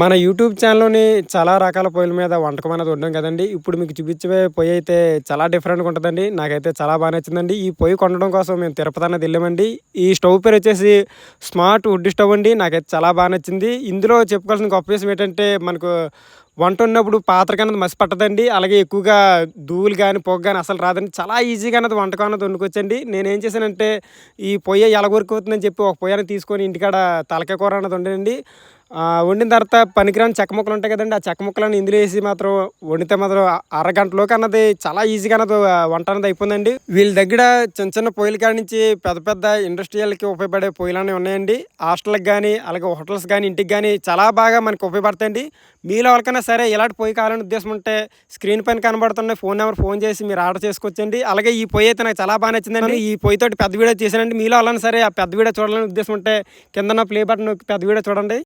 మన యూట్యూబ్ ఛానల్లోని చాలా రకాల పొయ్యిల మీద వంటకం అనేది ఉండడం కదండి. ఇప్పుడు మీకు చూపించే పొయ్యి అయితే చాలా డిఫరెంట్గా ఉంటుందండి. నాకైతే చాలా బాగా నచ్చిందండి. ఈ పొయ్యి కొనడం కోసం మేము తిరుపతి అనేది వెళ్ళామండి. ఈ స్టవ్ పేరు వచ్చేసి స్మార్ట్ వుడ్ స్టవ్ అండి. నాకైతే చాలా బాగా నచ్చింది. ఇందులో చెప్పుకోవాల్సిన గొప్ప విషయం ఏంటంటే మనకు వంట ఉన్నప్పుడు పాత్ర కన్నది మసి పట్టదండి. అలాగే ఎక్కువగా దూవులు కానీ పొగ కానీ అసలు రాదండి. చాలా ఈజీగా అన్నది వంటకం అన్నది వండుకోవచ్చండి నేను ఏం చేశానంటే ఈ పొయ్యి ఎలా కొరుకుతుందని చెప్పి ఒక పొయ్యని తీసుకొని ఇంటికాడ తలకాయ కూర అన్నది వండండి వండిన తర్వాత పనికిరాని చెక్క ముక్కలు ఉంటాయి కదండి. ఆ చెక్క ముక్కలను ఇందులో వేసి మాత్రం వండితే మాత్రం అరగంటలోకి అన్నది చాలా ఈజీగా అన్నది వంట అన్నది అయిపోయిందండి. వీళ్ళ దగ్గర చిన్న చిన్న పొయ్యిల కాడి నుంచి పెద్ద పెద్ద ఇండస్ట్రియల్కి ఉపయోగపడే పొయ్యిలు అనేవి ఉన్నాయండి. హాస్టల్కి కానీ అలాగే హోటల్స్ కానీ ఇంటికి కానీ చాలా బాగా మనకు ఉపయోగపడతాయండి. మీలో ఎవరికైనా సరే ఇలాంటి పొయ్యి కావాలని ఉద్దేశం ఉంటే స్క్రీన్ పైన కనబడుతున్న ఫోన్ నెంబర్ ఫోన్ చేసి మీరు ఆర్డర్ చేసుకోవచ్చండి. అలాగే ఈ పొయ్యి అయితే నాకు చాలా బాగా నచ్చిందండి. ఈ పొయ్యితోటి పెద్ద వీడియో చేశానండి. మీలో వాళ్ళని సరే ఆ పెద్ద వీడియో చూడాలని ఉద్దేశం ఉంటే కింద ప్లే బటన్ పెద్ద వీడియో చూడండి.